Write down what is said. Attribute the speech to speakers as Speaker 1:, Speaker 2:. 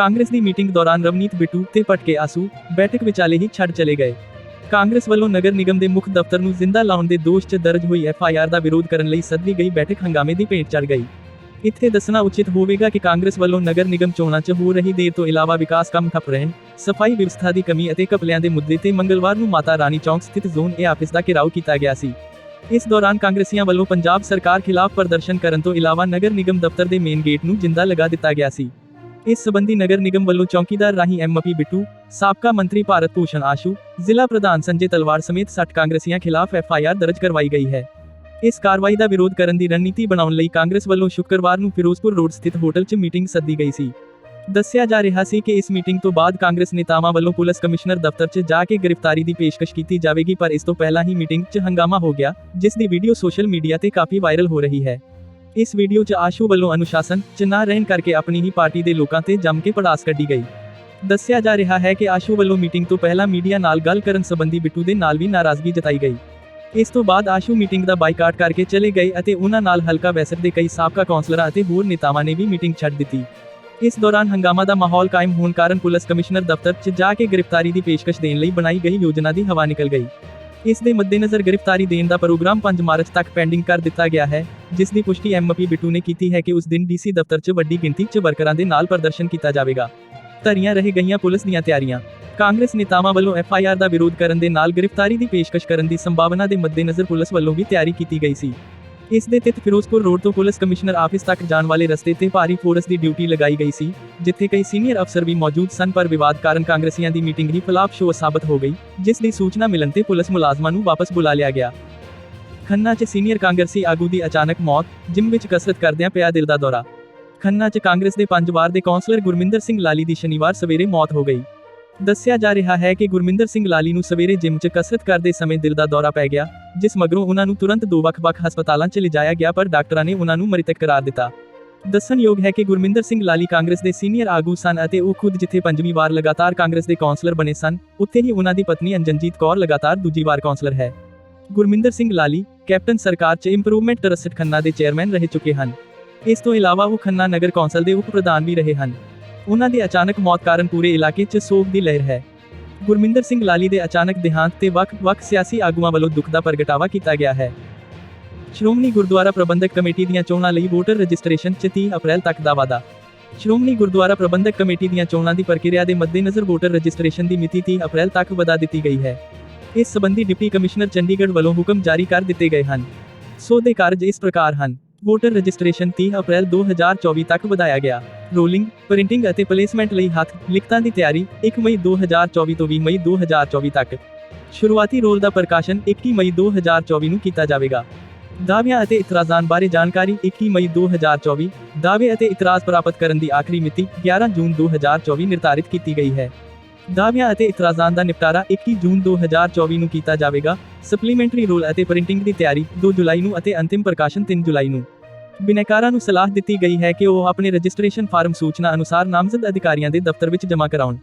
Speaker 1: ਕਾਂਗਰਸ ਦੀ meeting ਦੌਰਾਨ ਰਵਨੀਤ ਬਿੱਟੂ ਤੇ ਪਟਕੇ ਆਸੂ ਬੈਠਕ ਵਿਚਾਲੇ ਹੀ ਛੱਡ ਚਲੇ ਗਏ। ਕਾਂਗਰਸ ਵੱਲੋਂ ਨਗਰ ਨਿਗਮ ਦੇ ਮੁੱਖ ਦਫ਼ਤਰ ਨੂੰ ਜ਼ਿੰਦਾ ਲਾਉਣ ਦੇ ਦੋਸ਼ 'ਚ ਦਰਜ ਹੋਈ ਐਫ ਆਈ ਆਰ ਦਾ ਵਿਰੋਧ ਕਰਨ ਲਈ ਸੱਦੀ ਗਈ ਬੈਠਕ ਹੰਗਾਮੇ ਦੀ ਭੇਟ ਚੜ ਗਈ। ਇੱਥੇ ਦੱਸਣਾ ਉਚਿਤ ਹੋਵੇਗਾ ਕਿ ਕਾਂਗਰਸ ਵੱਲੋਂ ਨਗਰ ਨਿਗਮ ਚੋਣਾਂ 'ਚ ਹੋ ਰਹੀ ਦੇਰ ਤੋਂ ਇਲਾਵਾ ਵਿਕਾਸ ਕੰਮ ਠੱਪ ਰਹਿਣ, ਸਫ਼ਾਈ ਵਿਵਸਥਾ ਦੀ ਕਮੀ ਅਤੇ ਘਪਲਿਆਂ ਦੇ ਮੁੱਦੇ ਤੇ ਮੰਗਲਵਾਰ ਨੂੰ ਮਾਤਾ ਰਾਣੀ ਚੌਂਕ ਸਥਿਤ ਜ਼ੋਨ ਏ ਆਫਿਸ ਦਾ ਘਿਰਾਓ ਕੀਤਾ ਗਿਆ ਸੀ। ਇਸ ਦੌਰਾਨ ਕਾਂਗਰਸੀਆਂ ਵੱਲੋਂ ਪੰਜਾਬ ਸਰਕਾਰ ਖਿਲਾਫ ਪ੍ਰਦਰਸ਼ਨ ਕਰਨ ਤੋਂ ਇਲਾਵਾ ਨਗਰ ਨਿਗਮ ਦਫ਼ਤਰ ਦੇ ਮੇਨ ਗੇਟ ਨੂੰ ਜਿੰਦਾ ਲਗਾ ਦਿੱਤਾ ਗਿਆ ਸੀ। ਇਸ ਸਬੰਧੀ ਨਗਰ ਨਿਗਮ ਵੱਲੋਂ ਚੌਕੀਦਾਰ ਰਾਹੀਂ ਐਮਪੀ ਬਿੱਟੂ, ਸਾਬਕਾ ਮੰਤਰੀ ਭਾਰਤ ਭੂਸ਼ਣ ਆਸ਼ੂ, ਜ਼ਿਲ੍ਹਾ ਪ੍ਰਧਾਨ ਸੰਜੇ ਤਲਵਾਰ ਸਮੇਤ 60 ਕਾਂਗਰਸੀਆਂ ਖਿਲਾਫ ਐਫ ਆਈ ਆਰ ਦਰਜ ਕਰਵਾਈ ਗਈ ਹੈ। ਇਸ ਕਾਰਵਾਈ ਦਾ ਵਿਰੋਧ ਕਰਨ ਦੀ ਰਣਨੀਤੀ ਬਣਾਉਣ ਲਈ ਕਾਂਗਰਸ ਵੱਲੋਂ ਸ਼ੁੱਕਰਵਾਰ ਨੂੰ ਫਿਰੋਜ਼ਪੁਰ ਰੋਡ ਸਥਿਤ ਹੋਟਲ 'ਚ ਮੀਟਿੰਗ ਸੱਦੀ ਗਈ ਸੀ। ਦੱਸਿਆ ਜਾ ਰਿਹਾ ਸੀ ਕਿ ਇਸ ਮੀਟਿੰਗ ਤੋਂ ਬਾਅਦ ਕਾਂਗਰਸ ਨੇਤਾਵਾਂ ਵੱਲੋਂ ਪੁਲਿਸ ਕਮਿਸ਼ਨਰ ਦਫ਼ਤਰ 'ਚ ਜਾ ਕੇ ਗ੍ਰਿਫਤਾਰੀ ਦੀ ਪੇਸ਼ਕਸ਼ ਕੀਤੀ ਜਾਵੇਗੀ, ਪਰ ਇਸ ਤੋਂ ਪਹਿਲਾਂ ਹੀ ਮੀਟਿੰਗ 'ਚ ਹੰਗਾਮਾ ਹੋ ਗਿਆ, ਜਿਸ ਦੀ ਵੀਡੀਓ ਸੋਸ਼ਲ ਮੀਡੀਆ ਤੇ ਕਾਫੀ ਵਾਇਰਲ ਹੋ ਰਹੀ ਹੈ। ਇਸ ਵੀਡੀਓ 'ਚ ਆਸ਼ੂ ਵੱਲੋਂ ਅਨੁਸ਼ਾਸਨ 'ਚ ਨਾ ਰਹਿਣ ਕਰਕੇ ਆਪਣੀ ਹੀ ਪਾਰਟੀ ਦੇ ਲੋਕਾਂ ਤੇ ਜੰਮ ਕੇ ਪੜਾਸ ਕੱਢੀ ਗਈ। ਦੱਸਿਆ ਜਾ ਰਿਹਾ ਹੈ ਕਿ ਆਸ਼ੂ ਵੱਲੋਂ ਮੀਟਿੰਗ ਤੋਂ ਪਹਿਲਾਂ ਮੀਡੀਆ ਨਾਲ ਗੱਲ ਕਰਨ ਸੰਬੰਧੀ ਬਿੱਟੂ ਦੇ ਨਾਲ ਵੀ ਨਾਰਾਜ਼ਗੀ ਜਤਾਈ ਗਈ। ਇਸ ਤੋਂ ਬਾਅਦ ਆਸ਼ੂ ਮੀਟਿੰਗ ਦਾ ਬਾਈਕਾਟ ਕਰਕੇ ਚਲੇ ਗਏ ਅਤੇ ਉਹਨਾਂ ਨਾਲ ਹਲਕਾ ਵੈਸਟ ਦੇ ਕਈ ਸਾਬਕਾ ਕੌਂਸਲਰਾਂ ਅਤੇ ਹੋਰ ਨੇਤਾਵਾਂ ਨੇ ਵੀ ਮੀਟਿੰਗ ਛੱਡ ਦਿੱਤੀ। ਇਸ ਦੌਰਾਨ ਹੰਗਾਮਾ ਦਾ ਮਾਹੌਲ ਕਾਇਮ ਹੋਣ ਕਾਰਨ ਪੁਲਿਸ ਕਮਿਸ਼ਨਰ ਦਫ਼ਤਰ 'ਚ ਜਾ ਕੇ ਗ੍ਰਿਫਤਾਰੀ ਦੀ ਪੇਸ਼ਕਸ਼ ਦੇਣ ਲਈ ਬਣਾਈ ਗਈ ਯੋਜਨਾ ਦੀ ਹਵਾ ਨਿਕਲ ਗਈ। ਇਸ ਦੇ ਮੱਦੇਨਜ਼ਰ ਗ੍ਰਿਫਤਾਰੀ ਦੇਣ ਦਾ ਪ੍ਰੋਗਰਾਮ 5 ਮਾਰਚ ਤੱਕ ਪੈਂਡਿੰਗ ਕਰ ਦਿੱਤਾ ਗਿਆ ਹੈ, ਜਿਸ ਦੀ ਪੁਸ਼ਟੀ ਐਮਪੀ ਬਿੱਟੂ ਨੇ ਕੀਤੀ ਹੈ ਕਿ ਉਸ ਦਿਨ ਡੀਸੀ ਦਫ਼ਤਰ 'ਚ ਵੱਡੀ ਗਿਣਤੀ 'ਚ ਵਰਕਰਾਂ ਦੇ ਨਾਲ ਪ੍ਰਦਰਸ਼ਨ ਕੀਤਾ ਜਾਵੇਗਾ। ਧਰੀਆਂ ਰਹਿ ਗਈਆਂ ਪੁਲਿਸ ਦੀਆਂ ਤਿਆਰੀਆਂ। ਕਾਂਗਰਸ ਨੇਤਾਵਾਂ ਵੱਲੋਂ ਐਫ ਆਈ ਆਰ ਦਾ ਵਿਰੋਧ ਕਰਨ ਦੇ ਨਾਲ ਗ੍ਰਿਫਤਾਰੀ ਦੀ ਪੇਸ਼ਕਸ਼ ਕਰਨ ਦੀ ਸੰਭਾਵਨਾ ਦੇ ਮੱਦੇਨਜ਼ਰ ਪੁਲਿਸ ਵੱਲੋਂ ਵੀ ਤਿਆਰੀ ਕੀਤੀ ਗਈ ਸੀ। ਇਸ ਦੇ ਤਿਤ ਫਿਰੋਜ਼ਪੁਰ ਰੋਡ ਤੋਂ ਪੁਲਿਸ ਕਮਿਸ਼ਨਰ ਆਫਿਸ ਤੱਕ ਜਾਣ ਵਾਲੇ ਰਸਤੇ ਤੇ ਭਾਰੀ ਫੋਰਸ ਦੀ ਡਿਊਟੀ ਲਗਾਈ ਗਈ ਸੀ, ਜਿੱਥੇ ਕਈ ਸੀਨੀਅਰ ਅਫਸਰ ਵੀ ਮੌਜੂਦ ਸਨ, ਪਰ ਵਿਵਾਦ ਕਾਰਨ ਕਾਂਗਰਸੀਆਂ ਦੀ ਮੀਟਿੰਗ ਹੀ ਫਲਾਪ ਸ਼ੋਅ ਸਾਬਤ ਹੋ ਗਈ, ਜਿਸ ਦੀ ਸੂਚਨਾ ਮਿਲਣ ਤੇ ਪੁਲਿਸ ਮੁਲਾਜ਼ਮਾਂ ਨੂੰ ਵਾਪਸ ਬੁਲਾ ਲਿਆ ਗਿਆ। ਖੰਨਾ 'ਚ ਸੀਨੀਅਰ ਕਾਂਗਰਸੀ ਆਗੂ ਦੀ ਅਚਾਨਕ ਮੌਤ, ਜਿਮ ਵਿੱਚ ਕਸਰਤ ਕਰਦਿਆਂ ਪਿਆ ਦਿਲ ਦਾ ਦੌਰਾ। ਖੰਨਾ 'ਚ ਕਾਂਗਰਸ ਦੇ ਪੰਜ ਵਾਰ ਦੇ ਕੌਂਸਲਰ ਗੁਰਮਿੰਦਰ ਸਿੰਘ ਲਾਲੀ ਦੀ ਸ਼ਨੀਵਾਰ ਸਵੇਰੇ ਮੌਤ ਹੋ ਗਈ। ਦੱਸਿਆ ਜਾ ਰਿਹਾ ਹੈ ਕਿ ਗੁਰਮਿੰਦਰ ਸਿੰਘ ਲਾਲੀ ਨੂੰ ਸਵੇਰੇ ਜਿਮ 'ਚ ਕਸਰਤ ਕਰਦੇ ਸਮੇਂ ਦਿਲ ਦਾ ਦੌਰਾ ਪੈ ਗਿਆ, ਜਿਸ ਮਗਰੋਂ ਉਹਨਾਂ ਨੂੰ ਤੁਰੰਤ ਦੋ ਵੱਖ-ਵੱਖ ਹਸਪਤਾਲਾਂ 'ਚ ਲਿਜਾਇਆ ਗਿਆ ਪਰ ਡਾਕਟਰਾਂ ਨੇ ਉਹਨਾਂ ਨੂੰ ਮ੍ਰਿਤਕ ਕਰਾਰ ਦਿੱਤਾ। ਦੱਸਣਯੋਗ ਹੈ ਕਿ ਗੁਰਮਿੰਦਰ ਸਿੰਘ ਲਾਲੀ ਕਾਂਗਰਸ ਦੇ ਸੀਨੀਅਰ ਆਗੂ ਸਨ ਅਤੇ ਉਹ ਖੁਦ ਜਿੱਥੇ ਪੰਜਵੀਂ ਵਾਰ ਲਗਾਤਾਰ ਕਾਂਗਰਸ ਦੇ ਕੌਂਸਲਰ ਬਣੇ ਸਨ, ਉੱਥੇ ਹੀ ਉਹਨਾਂ ਦੀ ਪਤਨੀ ਅੰਜਨਜੀਤ ਕੌਰ ਲਗਾਤਾਰ ਦੂਜੀ ਵਾਰ ਕੌਂਸਲਰ ਹੈ। ਗੁਰਮਿੰਦਰ ਸਿੰਘ ਲਾਲੀ, ਕੈਪਟਨ ਸਰਕਾਰ 'ਚ ਇੰਪਰੂਵਮੈਂਟ ਟਰਸਟ ਖੰਨਾ ਦੇ ਚੇਅਰਮੈਨ ਰਹਿ ਚੁੱਕੇ ਹਨ। ਇਸ ਤੋਂ ਇਲਾਵਾ ਉਹ ਖੰਨਾ ਨਗਰ ਕੌਂਸਲ ਦੇ ਉਪ ਪ੍ਰਧਾਨ ਵੀ ਰਹੇ ਹਨ। ਉਹਨਾਂ ਦੀ ਅਚਾਨਕ ਮੌਤ ਕਾਰਨ ਪੂਰੇ ਇਲਾਕੇ 'ਚ ਸੋਗ ਦੀ ਲਹਿਰ ਹੈ। ਗੁਰਮਿੰਦਰ ਸਿੰਘ ਲਾਲੀ ਦੇ ਅਚਾਨਕ ਦੇਹਾਂਤ ਤੇ ਵੱਖ-ਵੱਖ ਸਿਆਸੀ ਆਗੂਆਂ ਵੱਲੋਂ ਦੁੱਖ ਦਾ ਪ੍ਰਗਟਾਵਾ ਕੀਤਾ ਗਿਆ ਹੈ। ਸ਼੍ਰੋਮਣੀ ਗੁਰਦੁਆਰਾ ਪ੍ਰਬੰਧਕ ਕਮੇਟੀ ਦੀਆਂ ਚੋਣਾਂ ਲਈ ਵੋਟਰ ਰਜਿਸਟ੍ਰੇਸ਼ਨ 'ਚ 30 ਅਪ੍ਰੈਲ ਤੱਕ ਦਾ ਵਾਅਦਾ। ਸ਼੍ਰੋਮਣੀ ਗੁਰਦੁਆਰਾ ਪ੍ਰਬੰਧਕ ਕਮੇਟੀ ਦੀਆਂ ਚੋਣਾਂ ਦੀ ਪ੍ਰਕਿਰਿਆ ਦੇ ਮੱਦੇਨਜ਼ਰ ਵੋਟਰ ਰਜਿਸਟ੍ਰੇਸ਼ਨ ਦੀ ਮਿਤੀ 30 ਅਪ੍ਰੈਲ ਤੱਕ ਵਧਾ ਦਿੱਤੀ ਗਈ ਹੈ। ਇਸ ਸਬੰਧੀ ਡਿਪਟੀ ਕਮਿਸ਼ਨਰ ਚੰਡੀਗੜ੍ਹ ਵੱਲੋਂ ਹੁਕਮ ਜਾਰੀ ਕਰ ਦਿੱਤੇ ਗਏ ਹਨ। ਸੋ ਦੇ ਕਾਰਜ ਇਸ ਪ੍ਰਕਾਰ ਹਨ। ਵੋਟਰ ਰਜਿਸਟ੍ਰੇਸ਼ਨ 30 ਅਪ੍ਰੈਲ 2024 ਤੱਕ ਵਧਾਇਆ ਗਿਆ। ਰੋਲਿੰਗ ਪ੍ਰਿੰਟਿੰਗ ਅਤੇ ਪਲੇਸਮੈਂਟ ਲਈ ਹੱਥ ਲਿਖਤਾਂ ਦੀ ਤਿਆਰੀ 1 ਮਈ 2024 ਤੋਂ 20 ਮਈ 2024 ਤੱਕ। ਸ਼ੁਰੂਆਤੀ ਰੋਲ ਦਾ ਪ੍ਰਕਾਸ਼ਨ 21 ਮਈ 2024 ਨੂੰ ਕੀਤਾ ਜਾਵੇਗਾ। ਦਾਅਵਿਆਂ ਅਤੇ ਇਤਰਾਜ਼ਾਂ ਬਾਰੇ ਜਾਣਕਾਰੀ 21 ਮਈ 2024 ਦਾਅਵੇ ਅਤੇ ਇਤਰਾਜ਼ ਪ੍ਰਾਪਤ ਕਰਨ ਦੀ ਆਖਰੀ ਮਿਤੀ 11 ਜੂਨ 2024 ਨਿਰਧਾਰਿਤ ਕੀਤੀ ਗਈ ਹੈ। ਦਾਅਵਿਆਂ ਅਤੇ ਇਤਰਾਜ਼ਾਂ ਦਾ ਨਿਪਟਾਰਾ 21 ਜੂਨ 2024 ਨੂੰ ਕੀਤਾ ਜਾਵੇਗਾ। ਸਪਲੀਮੈਂਟਰੀ ਰੋਲ ਅਤੇ ਪ੍ਰਿੰਟਿੰਗ ਦੀ ਤਿਆਰੀ 2 ਜੁਲਾਈ ਨੂੰ ਅਤੇ ਅੰਤਿਮ ਪ੍ਰਕਾਸ਼ਨ 3 ਜੁਲਾਈ ਨੂੰ। ਬਿਨੈਕਾਰਾਂ ਨੂੰ ਸਲਾਹ ਦਿੱਤੀ ਗਈ ਹੈ ਕਿ ਉਹ ਆਪਣੇ ਰਜਿਸਟ੍ਰੇਸ਼ਨ ਫਾਰਮ ਸੂਚਨਾ ਅਨੁਸਾਰ ਨਾਮਜ਼ਦ ਅਧਿਕਾਰੀਆਂ ਦੇ ਦਫ਼ਤਰ ਵਿੱਚ ਜਮ੍ਹਾਂ ਕਰਾਉਣ।